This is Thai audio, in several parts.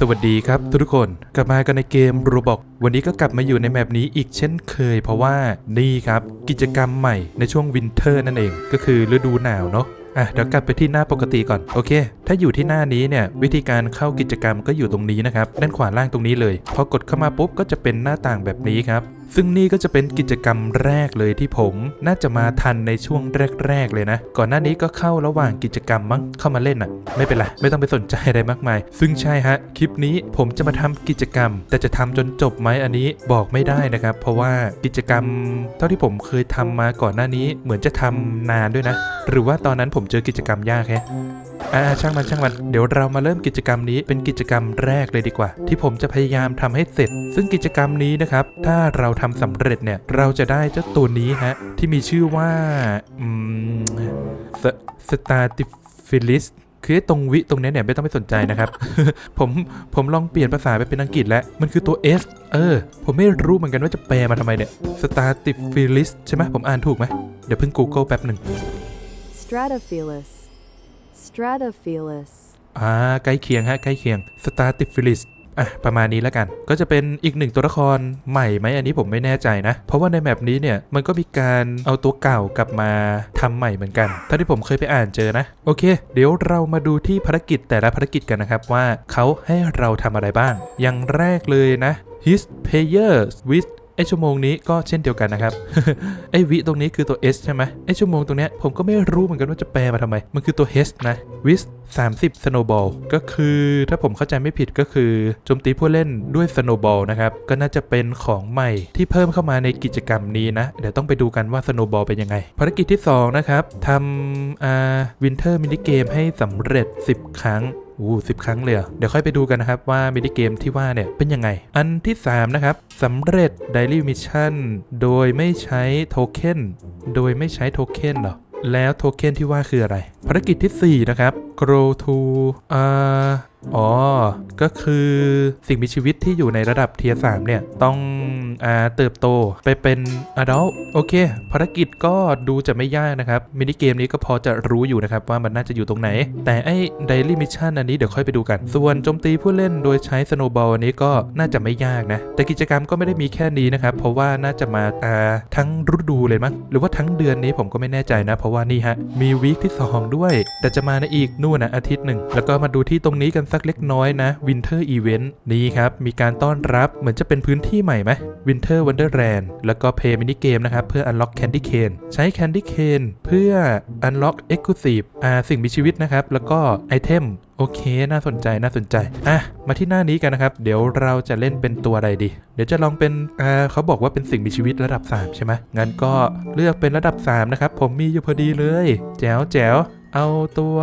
สวัสดีครับทุกคน กลับมากันในเกม Roblox วันนี้ก็กลับมาอยู่ในแมปนี้อีกเช่นเคย เพราะว่านี่ครับกิจกรรมใหม่ในช่วงวินเทอร์นั่นเอง ก็คือฤดูหนาวเนาะอะเดี๋ยวกลับไปที่หน้าปกติก่อน โอเค ถ้าอยู่ที่หน้านี้เนี่ยวิธีการเข้ากิจกรรมก็อยู่ตรงนี้นะครับด้านขวาล่างตรงนี้เลย พอกดเข้ามาปุ๊บก็จะเป็นหน้าต่างแบบนี้ครับ ซึ่งนี่ก็จะเป็นกิจกรรมแรกเลยที่ผม น่าจะมาทันในช่วงแรก ๆ เลยนะ ก่อนหน้านี้ก็เข้าระหว่างกิจกรรมมั้งเข้ามาเล่นอะ ไม่เป็นไรไม่ต้องไปสนใจอะไรมากมาย ซึ่งใช่ฮะคลิปนี้ผมจะมาทำกิจกรรม แต่จะทำจนจบไหมอันนี้บอกไม่ได้นะครับ เพราะว่ากิจกรรม เท่าที่ผมเคยทำมาก่อนหน้านี้เหมือนจะทำนานด้วยนะ หรือว่าตอนนั้นผมเจอกิจกรรมยากแฮะอ่าช่างมันช่างมันเดี๋ยวเรามาเริ่มกิจกรรมนี้เป็นกิจกรรมแรกเลยดีกว่า ที่ผมจะพยายามทำให้เสร็จ ซึ่งกิจกรรมนี้นะครับ ถ้าเราทำสำเร็จเนี่ยเราจะได้เจ้าตัวนี้ฮะ ที่มีชื่อว่าอืมสตาติฟิลิสคือตรงวิตรงนี้เนี่ยไม่ต้องไปสนใจนะครับ ผมผมลองเปลี่ยนภาษาไปเป็นอังกฤษแล้ว มันคือตัว S เออ ผมไม่รู้เหมือนกันว่าจะแปลมาทำไมเนี่ยสตาติฟิลิสใช่ไหมผมอ่านถูกไหมเดี๋ยวเพิ่ง Google แป๊บหนึ่ง Stratophilus. Stratophilus. อ่าใกล้เคียงฮะใกล้เคียง s t a t i p h i l i s อะประมาณนี้แล้วกัน ก็จะเป็นอีกหนึ่งตัวละครใหม่ไหมอันนี้ผมไม่แน่ใจนะ เพราะว่าในแมปนี้เนี่ยมันก็มีการเอาตัวเก่ากลับมาทำใหม่เหมือนกันเท่าที่ผมเคยไปอ่านเจอนะ โอเค เดี๋ยวเรามาดูที่ภารกิจแต่ละภารกิจกันนะครับว่าเขาให้เราทำอะไรบ้าง อย่างแรกเลยนะ his players with ไอชั่วโมงนี้ก็เช่นเดียวกันนะครับ ไอวิตรงนี้คือตัว S ใช่ไหมไอชั่วโมงตรงเนี้ยผมก็ไม่รู้เหมือนกันว่าจะแปลมาทำไม มันคือตัว H นะ with 30 snowball ก็คือถ้าผมเข้าใจไม่ผิดก็คือโจมตีผู้เล่นด้วย snowball นะครับ ก็น่าจะเป็นของใหม่ที่เพิ่มเข้ามาในกิจกรรมนี้นะ เดี๋ยวต้องไปดูกันว่า snowball เป็นยังไง ภารกิจที่ 2 นะครับทำอ่า winter mini game ให้สำเร็จ 10 ครั้ง อู้สิบครั้งเลยเดี๋ยวค่อยไปดูกันนะครับว่ามินิเกมที่ว่าเนี่ยเป็นยังไง อันที่ 3 นะครับสำเร็จ Daily Mission โดยไม่ใช้โทเค็นโดยไม่ใช้โทเค็นหรอแล้วโทเค็นที่ว่าคืออะไร ภารกิจทีสี่4 นะครับ grow to อ่า อ๋อ ก็คือสิ่งมีชีวิตที่อยู่ในระดับเทียร์สเนี่ย ต้องอ่าเติบโตไปเป็น adult โอเค ภารกิจก็ดูจะไม่ยากนะครับ มินิเกมนี้ก็พอจะรู้อยู่นะครับ ว่ามันน่าจะอยู่ตรงไหน แต่ไอ้ daily mission อันนี้เดี๋ยวค่อยไปดูกัน ส่วนโจมตีผู้เล่นโดยใช้ snowball อันนี้ก็น่าจะไม่ยากนะ แต่กิจกรรมก็ไม่ได้มีแค่นี้นะครับ เพราะว่าน่าจะมาอ่าทั้งฤดูเลยมั้งหรือว่าทั้งเดือนนี้ผมก็ไม่แน่ใจนะ เพราะว่านี่ฮะมีวีคที่2ด้วย แต่จะมาในอีกนู่นนะอาทิตย์หนึ่งแล้วก็มาดูที่ตรงนี้กันสักเล็กน้อยนะ Winter Event นี่ครับ มีการต้อนรับเหมือนจะเป็นพื้นที่ใหม่ไหม Winter Wonderland แล้วก็ Play Mini Game นะครับ เพื่อ Unlock Candy Cane ใช้ Candy Cane เพื่อ Unlock Exclusive อ่าสิ่งมีชีวิตนะครับ แล้วก็ไอเทมโอเค น่าสนใจ น่าสนใจ อะ มาที่หน้านี้กันนะครับ เดี๋ยวเราจะเล่นเป็นตัวอะไรดี เดี๋ยวจะลองเป็นอ่าเขาบอกว่าเป็นสิ่งมีชีวิตระดับ 3 ใช่ไหมงั้นก็เลือกเป็นระดับ 3 นะครับ ผมมีอยู่พอดีเลย แจ๋วแจ๋ว เอาตัว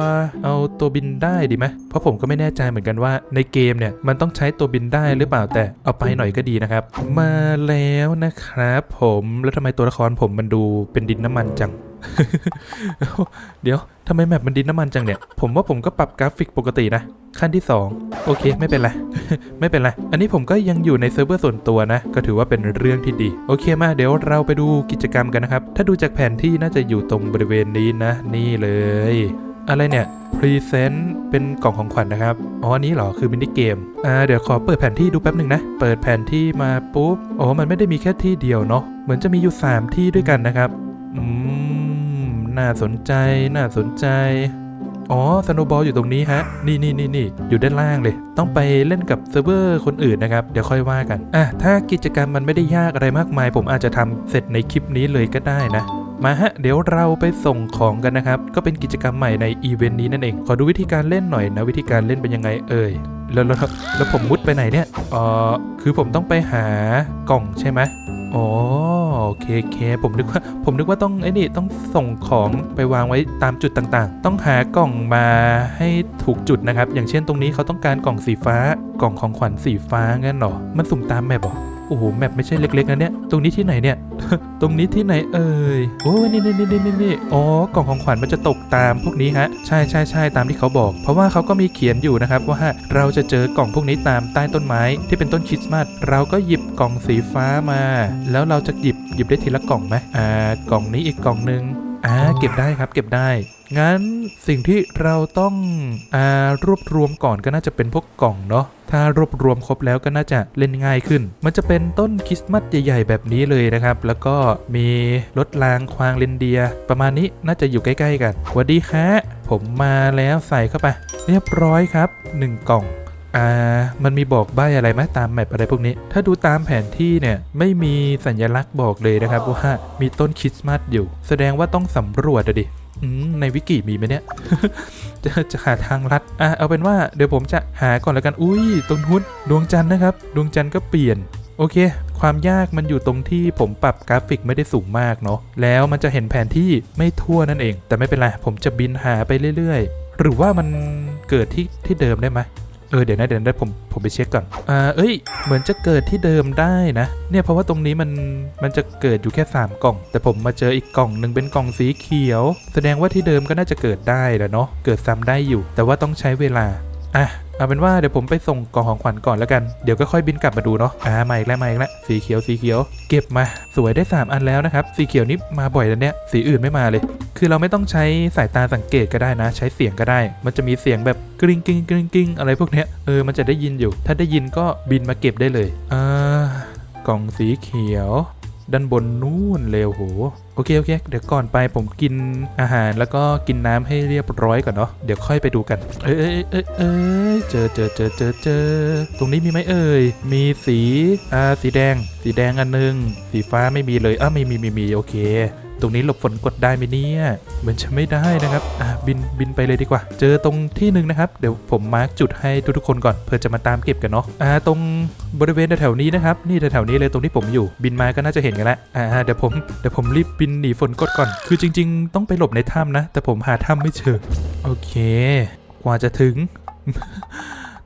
เอาตัวบินได้ดีไหมเพราะผมก็ไม่แน่ใจเหมือนกันว่าในเกมเนี่ยมันต้องใช้ตัวบินได้หรือเปล่าแต่เอาไปหน่อยก็ดีนะครับ มาแล้วนะครับผมแล้วทำไมตัวละครผมมันดูเป็นดินน้ำมันจัง เดี๋ยวทำไมแมปมันดินน้ำมันจังเนี่ย ผมว่าผมก็ปรับกราฟิกปกตินะ ขั้นที่ 2 โอเค ไม่เป็นไร ไม่เป็นไร อันนี้ผมก็ยังอยู่ในเซิร์ฟเวอร์ส่วนตัวนะ ก็ถือว่าเป็นเรื่องที่ดี โอเคมาเดี๋ยวเราไปดูกิจกรรมกันนะครับ ถ้าดูจากแผนที่น่าจะอยู่ตรงบริเวณนี้นะ นี่เลย อะไรเนี่ย Present เป็นกล่องของขวัญนะครับ อ๋ออันนี้เหรอ คือมินิเกม อ่า เดี๋ยวขอเปิดแผนที่ดูแป๊บหนึ่งนะ เปิดแผนที่มาปุ๊บ อ๋อ มันไม่ได้มีแค่ที่เดียวเนาะ เหมือนจะมีอยู่ 3 ที่ด้วยกันนะครับ อืม น่าสนใจ น่าสนใจ อ๋อสโนบอลอยู่ตรงนี้ฮะ นี่นี่นี่นี่อยู่ด้านล่างเลย ต้องไปเล่นกับเซิร์ฟเวอร์คนอื่นนะครับ เดี๋ยวค่อยว่ากัน อะ ถ้ากิจกรรมมันไม่ได้ยากอะไรมากมาย ผมอาจจะทำเสร็จในคลิปนี้เลยก็ได้นะมาฮะ เดี๋ยวเราไปส่งของกันนะครับ ก็เป็นกิจกรรมใหม่ในอีเวนต์นี้นั่นเอง ขอดูวิธีการเล่นหน่อยนะ วิธีการเล่นเป็นยังไงเอ่ย แล้วแล้วแล้วผมมุดไปไหนเนี่ยอ๋อคือผมต้องไปหากล่องใช่ไหม อ๋อโอเคโอเคผมนึกว่าผมนึกว่าต้องไอ้นี่ต้องส่งของไปวางไว้ตามจุดต่างๆ ต้องหากล่องมาให้ถูกจุดนะครับ อย่างเช่นตรงนี้เขาต้องการกล่องสีฟ้ากล่องของขวัญสีฟ้างั้นหรอ มันสุ่มตามแมปหรอ โอ้โหแมปไม่ใช่เล็กๆนะเนี่ย ตรงนี้ที่ไหนเนี่ย ตรงนี้ที่ไหนเอ่ย โอ้นี่นี่นี่นี่นี่อ๋อกล่องของขวัญมันจะตกตามพวกนี้ฮะ ใช่ใช่ใช่ตามที่เขาบอก เพราะว่าเขาก็มีเขียนอยู่นะครับว่าเราจะเจอกล่องพวกนี้ตามใต้ต้นไม้ที่เป็นต้นคริสต์มาส เราก็หยิบกล่องสีฟ้ามา แล้วเราจะหยิบหยิบได้ทีละกล่องไหมอ่ากล่องนี้อีกกล่องหนึ่ง อ่าเก็บได้ครับเก็บได้ งั้นสิ่งที่เราต้องอ่ารวบรวมก่อนก็น่าจะเป็นพวกกล่องเนาะถ้ารวบรวมครบแล้วก็น่าจะเล่นง่ายขึ้น มันจะเป็นต้นคริสต์มาสใหญ่ๆแบบนี้เลยนะครับ แล้วก็มีรถรางควางเรนเดียร์ประมาณนี้น่าจะอยู่ใกล้ๆกันสวัสดีคะผมมาแล้วใส่เข้าไป เรียบร้อยครับหนึ่งกล่อง อ่า มันมีบอกใบอะไรไหมตามแมปอะไรพวกนี้ ถ้าดูตามแผนที่เนี่ยไม่มีสัญลักษณ์บอกเลยนะครับว่ามีต้นคริสต์มาสอยู่ แสดงว่าต้องสำรวจอะดิในวิกิมีไหมเนี่ย จะจะหาทางลัด อะเอาเป็นว่าเดี๋ยวผมจะหาก่อนแล้วกัน อุ้ยตรงนู้นดวงจันทร์นะครับ ดวงจันทร์ก็เปลี่ยน โอเค ความยากมันอยู่ตรงที่ผมปรับกราฟิกไม่ได้สูงมากเนาะ แล้วมันจะเห็นแผนที่ไม่ทั่วนั่นเอง แต่ไม่เป็นไร ผมจะบินหาไปเรื่อยๆ หรือว่ามันเกิดที่ที่เดิมได้ไหม เออเดี๋ยวนะเดี๋ยวนะผมผมไปเช็คก่อนอ่าเอ้ย เหมือนจะเกิดที่เดิมได้นะ เนี่ยเพราะว่าตรงนี้มันมันจะเกิดอยู่แค่ 3 กล่อง แต่ผมมาเจออีกกล่องหนึ่งเป็นกล่องสีเขียว แสดงว่าที่เดิมก็น่าจะเกิดได้แหละเนาะเกิดซ้ำได้อยู่ แต่ว่าต้องใช้เวลาอะเอาเป็นว่าเดี๋ยวผมไปส่งกล่องของขวัญก่อนแล้วกัน เดี๋ยวก็ค่อยบินกลับมาดูเนาะ อ่ามาอีกแล้วมาอีกแล้วสีเขียวสีเขียว เก็บมา สวยได้ 3 อันแล้วนะครับ สีเขียวนี่มาบ่อยแล้วเนี่ย สีอื่นไม่มาเลย คือเราไม่ต้องใช้สายตาสังเกตก็ได้นะ ใช้เสียงก็ได้ มันจะมีเสียงแบบกริ๊งกริ๊งกริ๊งกริ๊งอะไรพวกเนี้ยเออมันจะได้ยินอยู่ ถ้าได้ยินก็บินมาเก็บได้เลยอ่ากล่องสีเขียว ด้านบนนู่นเร็วโหโอเคโอเคเดี๋ยวก่อนไปผมกินอาหารแล้วก็กินน้ำให้เรียบร้อยก่อนเนาะเดี๋ยวค่อยไปดูกัน เอ้ยเอ้ยเอ้ยเอ้ยเจอเจอเจอเจอเจอตรงนี้มีไหมเอ่ยมีสีอ่าสีแดง สีแดงอันหนึงสีฟ้าไม่มีเลยอ้าวมีมีมีมีโอเค ตรงนี้หลบฝนกดได้ไหมเนี่ยเหมือนจะไม่ได้นะครับอะบินบินไปเลยดีกว่า เจอตรงที่หนึ่งนะครับ เดี๋ยวผมมาร์กจุดให้ทุกๆคนก่อนเพื่อจะมาตามเก็บกันเนาะอ่าตรงบริเวณแถวๆนี้นะครับนี่แถวๆนี้เลยตรงที่ผมอยู่บินมาก็น่าจะเห็นกันแล้วอ่าเดี๋ยวผมเดี๋ยวผมรีบบินหนีฝนกดก่อน คือจริง ๆ ต้องไปหลบในถ้ำนะ แต่ผมหาถ้ำไม่เจอโอเค กว่าจะถึง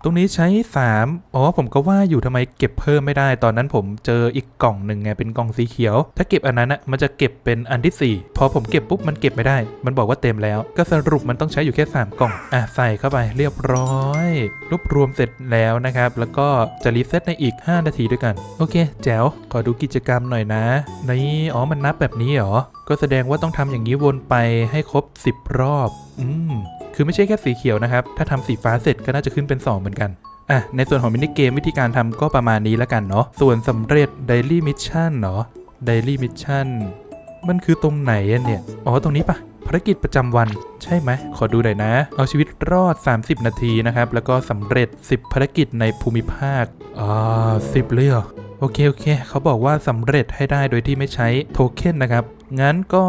รงนี้ใช้ 3 อ๋อผมก็ว่าอยู่ทำไมเก็บเพิ่มไม่ได้ ตอนนั้นผมเจออีกกล่องหนึ่งไงเป็นกล่องสีเขียว ถ้าเก็บอันนั้นอะมันจะเก็บเป็นอันที่ 4 พอผมเก็บปุ๊บมันเก็บไม่ได้ มันบอกว่าเต็มแล้ว ก็สรุปมันต้องใช้อยู่แค่ 3 กล่อง อะใส่เข้าไปเรียบร้อย รวบรวมเสร็จแล้วนะครับ แล้วก็จะรีเซ็ตในอีก 5 นาทีด้วยกัน โอเค แจ๋ว ขอดูกิจกรรมหน่อยนะ นี่อ๋อมันนับแบบนี้เหรอ ก็แสดงว่าต้องทำอย่างนี้วนไปให้ครบ 10 รอบ อืม คือไม่ใช่แค่สีเขียวนะครับ ถ้าทำสีฟ้าเสร็จก็น่าจะขึ้นเป็น 2 เหมือนกันอะในส่วนของมินิเกมวิธีการทำก็ประมาณนี้แล้วกันเนาะส่วนสำเร็จ Daily Mission เนาะ Daily Mission มันคือตรงไหนเนี่ย อ๋อตรงนี้ปะภารกิจประจำวันใช่ไหม ขอดูหน่อยนะ เอาชีวิตรอด 30 นาทีนะครับ แล้วก็สำเร็จ 10 ภารกิจในภูมิภาค อ่า10เลยเหรอโอเค โอเค เขาบอกว่าสำเร็จให้ได้โดยที่ไม่ใช้โทเค็นนะครับ งั้นก็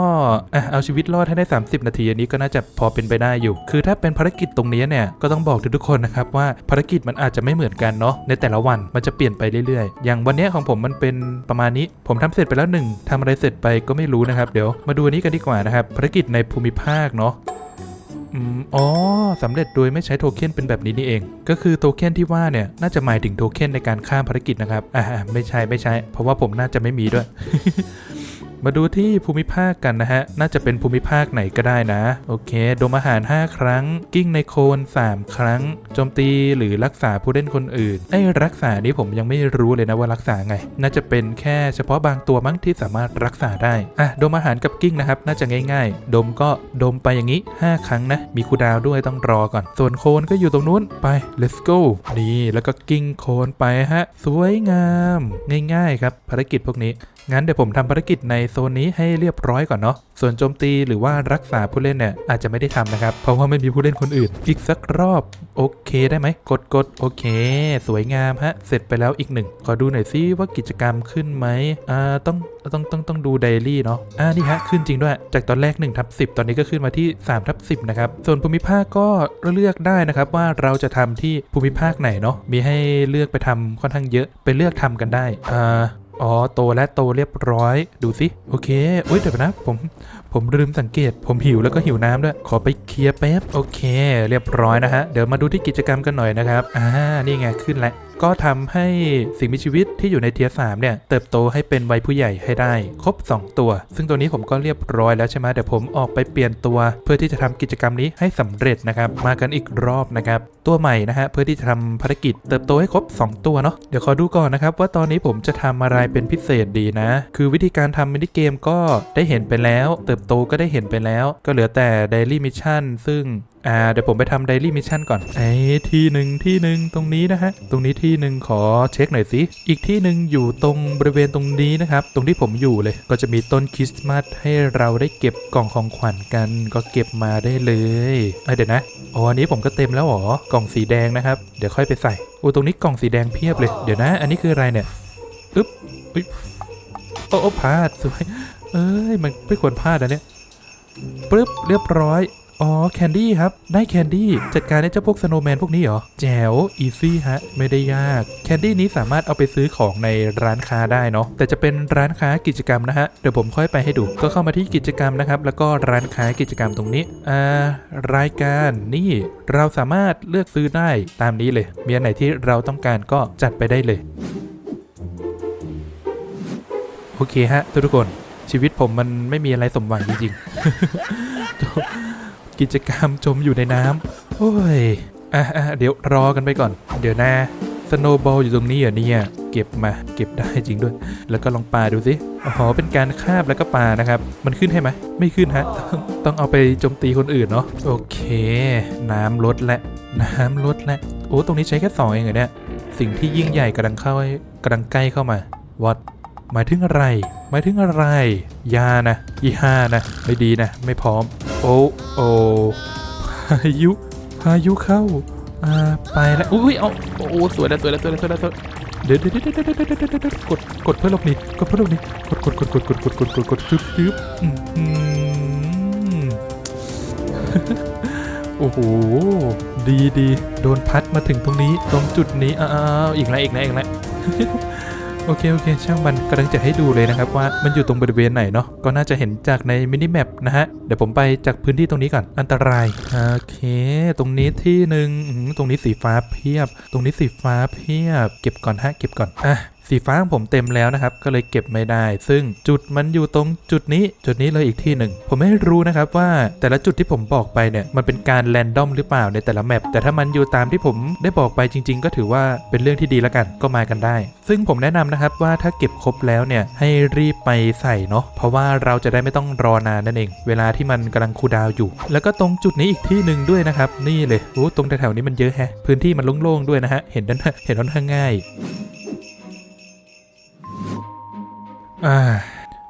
อะเอาชีวิตรอดให้ได้ 30 นาทีอันนี้ก็น่าจะพอเป็นไปได้อยู่ คือถ้าเป็นภารกิจตรงนี้เนี่ยก็ต้องบอกทุกคนนะครับว่าภารกิจมันอาจจะไม่เหมือนกันเนาะในแต่ละวันมันจะเปลี่ยนไปเรื่อยๆ อย่างวันนี้ของผมมันเป็นประมาณนี้ ผมทำเสร็จไปแล้วหนึ่งทำอะไรเสร็จไปก็ไม่รู้นะครับ เดี๋ยวมาดูอันนี้กันดีกว่านะครับภารกิจในภูมิภาคเนาะอ๋อสำเร็จโดยไม่ใช้โทเค็นเป็นแบบนี้นี่เอง ก็คือโทเค็นที่ว่าเนี่ยน่าจะหมายถึงโทเค็นในการข้ามภารกิจนะครับ อ่าไม่ใช่ไม่ใช่ เพราะว่าผมน่าจะไม่มีด้วย มาดูที่ภูมิภาคกันนะฮะ น่าจะเป็นภูมิภาคไหนก็ได้นะ โอเค ดมอาหาร 5 ครั้ง กิ้งในโคน 3 ครั้ง โจมตีหรือรักษาผู้เล่นคนอื่น ไอ้รักษานี้ผมยังไม่รู้เลยนะว่ารักษาไง น่าจะเป็นแค่เฉพาะบางตัวมั้งที่สามารถรักษาได้ อะ ดมอาหารกับกิ้งนะครับ น่าจะง่าย ๆ ดมก็ดมไปอย่างนี้ 5 ครั้งนะ มีคูดาวด้วยต้องรอก่อน ส่วนโคนก็อยู่ตรงนู้น ไป let's go นี่ แล้วก็กิ้งโคนไปฮะ สวยงาม ง่าย ๆ ครับ ภารกิจพวกนี้ งั้นเดี๋ยวผมทำภารกิจในโซนนี้ให้เรียบร้อยก่อนเนาะส่วนโจมตีหรือว่ารักษาผู้เล่นเนี่ยอาจจะไม่ได้ทำนะครับ เพราะว่าไม่มีผู้เล่นคนอื่น อีกสักรอบ โอเคได้ไหมกดกดโอเค สวยงามฮะ เสร็จไปแล้วอีกหนึ่งขอดูหน่อยซิว่ากิจกรรมขึ้นไหมอ่าต้องต้องต้องต้องดูไดรี่เนาะอ่านี่ฮะขึ้นจริงด้วย จากตอนแรก1ทับ10ตอนนี้ก็ขึ้นมาที่3ทับ10นะครับ ส่วนภูมิภาคก็เลือกได้นะครับ ว่าเราจะทำที่ภูมิภาคไหนเนาะมีให้เลือกไปทำค่อนข้างเยอะไปเลือกทำกันได้อ่า อ๋อ โตและโตเรียบร้อย ดูสิ โอเคอุ้ยเดี๋ยวนะ ผม ผมลืมสังเกต ผมหิวแล้วก็หิวน้ำด้วย ขอไปเคลียร์แป๊บ โอเค เรียบร้อยนะฮะ เดี๋ยวมาดูที่กิจกรรมกันหน่อยนะครับ อ่า นี่ไง ขึ้นแล้ว ก็ทำให้สิ่งมีชีวิตที่อยู่ในเทียร์สเนี่ย เติบโตให้เป็นวัยผู้ใหญ่ให้ได้ ครบ 2 ตัว ซึ่งตัวนี้ผมก็เรียบร้อยแล้วใช่ไหมเดี๋ยวผมออกไปเปลี่ยนตัว เพื่อที่จะทำกิจกรรมนี้ให้สำเร็จนะครับ มากันอีกรอบนะครับ ตัวใหม่นะฮะเพื่อที่จะทำภารกิจเติบโตให้ครบ 2 ตัวเนาะเดี๋ยวขอดูก่อนนะครับว่าตอนนี้ผมจะทำอะไรเป็นพิเศษดีนะ คือวิธีการทำมินิเกมก็ได้เห็นไปแล้ว เติบโตก็ได้เห็นไปแล้ว ก็เหลือแต่ Daily Mission ซึ่ง อ่าเดี๋ยวผมไปทำ Daily Mission ก่อนไอ้ที่หนึ่งที่หนึ่งตรงนี้นะฮะ ตรงนี้ที่หนึ่งขอเช็คหน่อยสิอีกที่หนึ่งอยู่ตรงบริเวณตรงนี้นะครับ ตรงที่ผมอยู่เลย ก็จะมีต้นคริสต์มาสให้เราได้เก็บกล่องของขวัญกัน ก็เก็บมาได้เลยเอ้ยเดี๋ยวนะอ๋ออันนี้ผมก็เต็มแล้วหรอกล่องสีแดงนะครับ เดี๋ยวค่อยไปใส่โอ้ตรงนี้กล่องสีแดงเพียบเลย เดี๋ยวนะ อันนี้คืออะไรเนี่ยอึ๊บอุ๊ยโอ้โอ้พลาดสวยเอ้ยมันไม่ควรพลาดอันเนี้ยปึ๊บเรียบร้อย อ๋อแคนดี้ครับ ได้แคนดี้จัดการได้เจ้าพวกสโนว์แมนพวกนี้เหรอ แจ๋วอีซี่ฮะ ไม่ได้ยาก แคนดี้นี้สามารถเอาไปซื้อของในร้านค้าได้เนาะแต่จะเป็นร้านค้ากิจกรรมนะฮะ เดี๋ยวผมค่อยไปให้ดู ก็เข้ามาที่กิจกรรมนะครับ แล้วก็ร้านค้ากิจกรรมตรงนี้อ่ารายการนี่เราสามารถเลือกซื้อได้ตามนี้เลยมีอันไหนที่เราต้องการก็จัดไปได้เลยโอเคฮะทุกคนชีวิตผมมันไม่มีอะไรสมหวังจริงๆ กิจกรรมจมอยู่ในน้ำโอ้ยอะอะเดี๋ยวรอกันไปก่อน เดี๋ยวนะสโนบอลอยู่ตรงนี้เหรอเนี่ยเก็บมาเก็บได้จริงด้วย แล้วก็ลองปาดูสิอ๋อเป็นการคาบแล้วก็ปานะครับ มันขึ้นให้ไหมไม่ขึ้นฮะต้องต้องเอาไปโจมตีคนอื่นเนาะโอเค น้ำลดและ น้ำลดและโอ้ตรงนี้ใช้แค่สองเองเหรอเนี่ยสิ่งที่ยิ่งใหญ่กำลังเข้ากำลังใกล้เข้ามาวัดหมายถึงอะไร หมายถึงอะไร ยานะ อีห้านะ ไม่ดีนะ ไม่พร้อม โอ้โอ้พายุพายุเข้า อ่า ไปแล้ว อุ้ย เอาโอ้สวยแล้วสวยแล้วสวยแล้วสวยแล้วสวยเดี๋ยวเดี๋ยวเดี๋ยวเดี๋ยวเดี๋ยวเดี๋ยวกด กดเพื่อหลบหนีกดเพื่อหลบหนีกดกดกดกดกดกดกดกดกดทึบทึบโอ้โห ดีดีโดนพัดมาถึงตรงนี้ ตรงจุดนี้ อ้าว อีกแล้วอีกแล้วอีกแล้ว โอเค โอเค ช่างมันกำลังจะให้ดูเลยนะครับว่ามันอยู่ตรงบริเวณไหนเนาะก็น่าจะเห็นจากในมินิแมปนะฮะ เดี๋ยวผมไปจากพื้นที่ตรงนี้ก่อน อันตราย โอเค ตรงนี้ที่หนึ่งตรงนี้สีฟ้าเพียบ ตรงนี้สีฟ้าเพียบ เก็บก่อนฮะ เก็บก่อนอะ สีฟ้าของผมเต็มแล้วนะครับ ก็เลยเก็บไม่ได้ ซึ่งจุดมันอยู่ตรงจุดนี้จุดนี้เลยอีกที่หนึ่ง ผมไม่รู้นะครับว่าแต่ละจุดที่ผมบอกไปเนี่ยมันเป็นการแรนดอมหรือเปล่าในแต่ละแมปแต่ถ้ามันอยู่ตามที่ผมได้บอกไปจริง ๆ ก็ถือว่าเป็นเรื่องที่ดีแล้วกันก็มากันได้ ซึ่งผมแนะนำนะครับว่าถ้าเก็บครบแล้วเนี่ยให้รีบไปใส่เนาะเพราะว่าเราจะได้ไม่ต้องรอนานนั่นเอง เวลาที่มันกำลังคูดาวอยู่ แล้วก็ตรงจุดนี้อีกที่หนึ่งด้วยนะครับนี่เลยโอ้ตรงแถวๆนี้มันเยอะแฮะพื้นที่มันโล่งๆด้วยนะฮะเห็นด้านเห็นค่อนข้างง่าย อ่า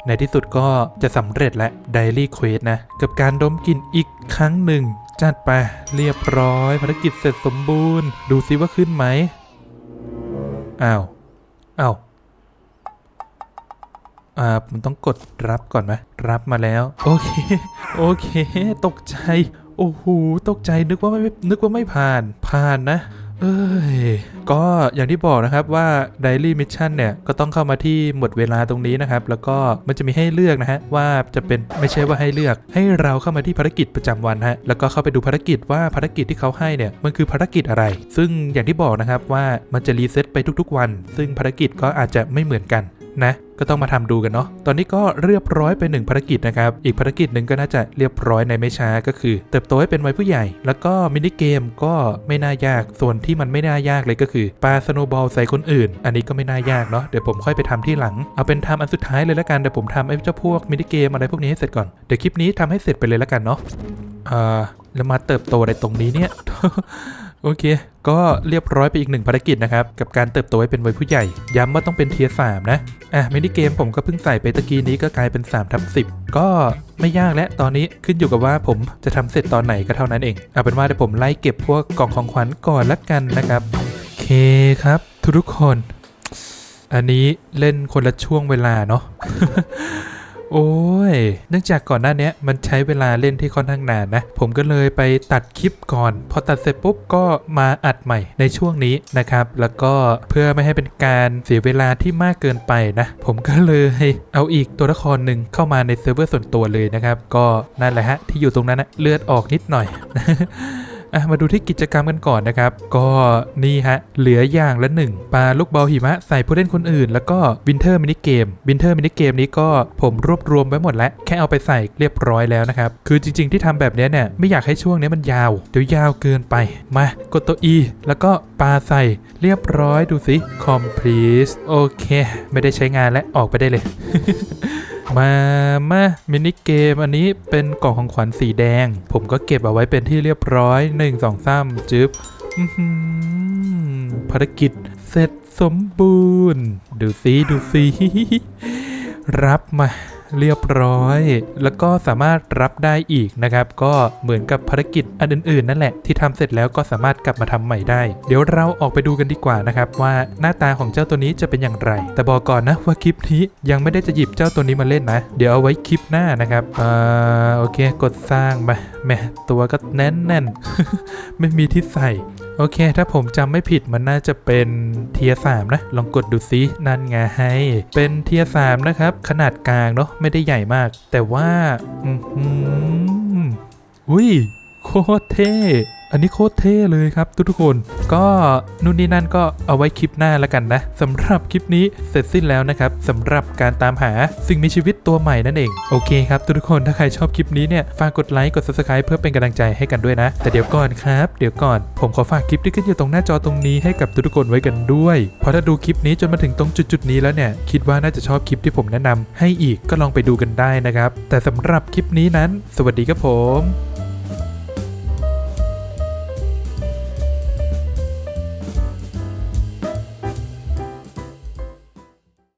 ในที่สุดก็จะสำเร็จและ Daily Quest นะ กับการดมกลิ่นอีกครั้งหนึ่ง จัดไปเรียบร้อย ภารกิจเสร็จสมบูรณ์ ดูซิว่าขึ้นไหมอ้าวอ้าวอ่าผมต้องกดรับก่อนไหมรับมาแล้ว โอเค โอเค ตกใจ โอ้โหตกใจนึกว่าไม่นึกว่าไม่ผ่านผ่านนะ เอ้ยก็อย่างที่บอกนะครับว่า Daily Mission เนี่ย ก็ต้องเข้ามาที่หมดเวลาตรงนี้นะครับ แล้วก็มันจะมีให้เลือกนะฮะ ว่าจะเป็นไม่ใช่ว่าให้เลือก ให้เราเข้ามาที่ภารกิจประจำวันฮะ แล้วก็เข้าไปดูภารกิจว่าภารกิจที่เขาให้เนี่ย มันคือภารกิจอะไร ซึ่งอย่างที่บอกนะครับว่ามันจะรีเซ็ตไปทุกๆวัน ซึ่งภารกิจก็อาจจะไม่เหมือนกันนะ ก็ต้องมาทำดูกันเนาะตอนนี้ก็เรียบร้อยไปหนึ่งภารกิจนะครับอีกภารกิจหนึ่งก็น่าจะเรียบร้อยในไม่ช้าก็คือ เติบโตให้เป็นวัยผู้ใหญ่ แล้วก็มินิเกมก็ไม่น่ายากส่วนที่มันไม่น่ายากเลยก็คือปาสโนบอลใส่คนอื่น อันนี้ก็ไม่น่ายากเนาะเดี๋ยวผมค่อยไปทำที่หลัง เอาเป็นทำอันสุดท้ายเลยละกันเดี๋ยวผมทำไอ้เจ้าพวกมินิเกมอะไรพวกนี้ให้เสร็จก่อนเดี๋ยวคลิปนี้ทำให้เสร็จไปเลยละกันเนาะอ่าแล้วมาเติบโตในตรงนี้เนี่ย โอเค ก็เรียบร้อยไปอีกหนึ่งภารกิจนะครับ กับการเติบโตให้เป็นวัยผู้ใหญ่ ย้ำว่าต้องเป็นเทียร์สามนะ อะมินิเกมผมก็เพิ่งใส่ไปตะกี้นี้ก็กลายเป็น3ทับ10ก็ไม่ยากและตอนนี้ขึ้นอยู่กับว่าผมจะทำเสร็จตอนไหนก็เท่านั้นเอง เอาเป็นว่าเดี๋ยวผมไล่เก็บพวกกล่องของขวัญก่อนละกันนะครับโอเคครับ ทุกคน อันนี้เล่นคนละช่วงเวลาเนาะ โอ้ย เนื่องจากก่อนหน้านี้มันใช้เวลาเล่นที่ค่อนข้างนานนะ ผมก็เลยไปตัดคลิปก่อน พอตัดเสร็จปุ๊บก็มาอัดใหม่ในช่วงนี้นะครับ แล้วก็เพื่อไม่ให้เป็นการเสียเวลาที่มากเกินไปนะ ผมก็เลยเอาอีกตัวละครหนึ่งเข้ามาในเซิร์ฟเวอร์ส่วนตัวเลยนะครับ ก็นั่นแหละฮะที่อยู่ตรงนั้นนะเลือดออกนิดหน่อย อะมาดูที่กิจกรรมกันก่อนนะครับ ก็นี่ฮะ เหลืออย่างละหนึ่งปลาลูกบอลหิมะใส่ผู้เล่นคนอื่น แล้วก็วินเทอร์มินิเกมวินเทอร์มินิเกมนี้ก็ผมรวบรวมไว้หมดแล้ว แค่เอาไปใส่เรียบร้อยแล้วนะครับ คือจริง ๆ ที่ทำแบบนี้เนี่ยไม่อยากให้ช่วงนี้มันยาว เดี๋ยวยาวเกินไป มากดตัว E แล้วก็ปลาใส่เรียบร้อยดูสิ complete โอเค ไม่ได้ใช้งานและออกไปได้เลย มามามินิเกมอันนี้เป็นกล่องของขวัญสีแดง ผมก็เก็บเอาไว้เป็นที่เรียบร้อย1 2 3จึ๊บอื้อหือภารกิจเสร็จสมบูรณ์ ดูสิดูสิรับมา เรียบร้อย แล้วก็สามารถรับได้อีกนะครับ ก็เหมือนกับภารกิจอันอื่นๆ นั่นแหละที่ทำเสร็จแล้วก็สามารถกลับมาทำใหม่ได้ เดี๋ยวเราออกไปดูกันดีกว่านะครับว่าหน้าตาของเจ้าตัวนี้จะเป็นอย่างไร แต่บอกก่อนนะว่าคลิปนี้ยังไม่ได้จะหยิบเจ้าตัวนี้มาเล่นนะ เดี๋ยวเอาไว้คลิปหน้านะครับเอ่าโอเค กดสร้างมาแม่ตัวก็แน่นๆ ไม่มีที่ใส่ โอเค ถ้าผมจำไม่ผิดมันน่าจะเป็นเทียสามนะ ลองกดดูซินั่นไงให้ เป็นเทียสามนะครับ ขนาดกลางเนาะไม่ได้ใหญ่มาก แต่ว่า อือหืออุ้ย โคตรเท่ อันนี้โคตรเท่เลยครับทุกทุกๆคน ก็นู่นนี่นั่นก็เอาไว้คลิปหน้าแล้วกันนะสำหรับคลิปนี้เสร็จสิ้นแล้วนะครับสำหรับการตามหาสิ่งมีชีวิตตัวใหม่นั่นเอง โอเคครับทุกทุกๆคนถ้าใครชอบคลิปนี้เนี่ยฝากกดไลค์กด subscribe เพื่อเป็นกำลังใจให้กันด้วยนะ แต่เดี๋ยวก่อนครับ เดี๋ยวก่อน ผมขอฝากคลิปที่ขึ้นอยู่ตรงหน้าจอตรงนี้ให้กับทุกทุกๆคนไว้กันด้วยเพราะถ้าดูคลิปนี้จนมาถึงตรงจุดๆนี้แล้วเนี่ยคิดว่าน่าจะชอบคลิปที่ผมแนะนำให้อีกก็ลองไปดูกันได้นะครับแต่สำหรับคลิปนี้นั้น สวัสดีครับผม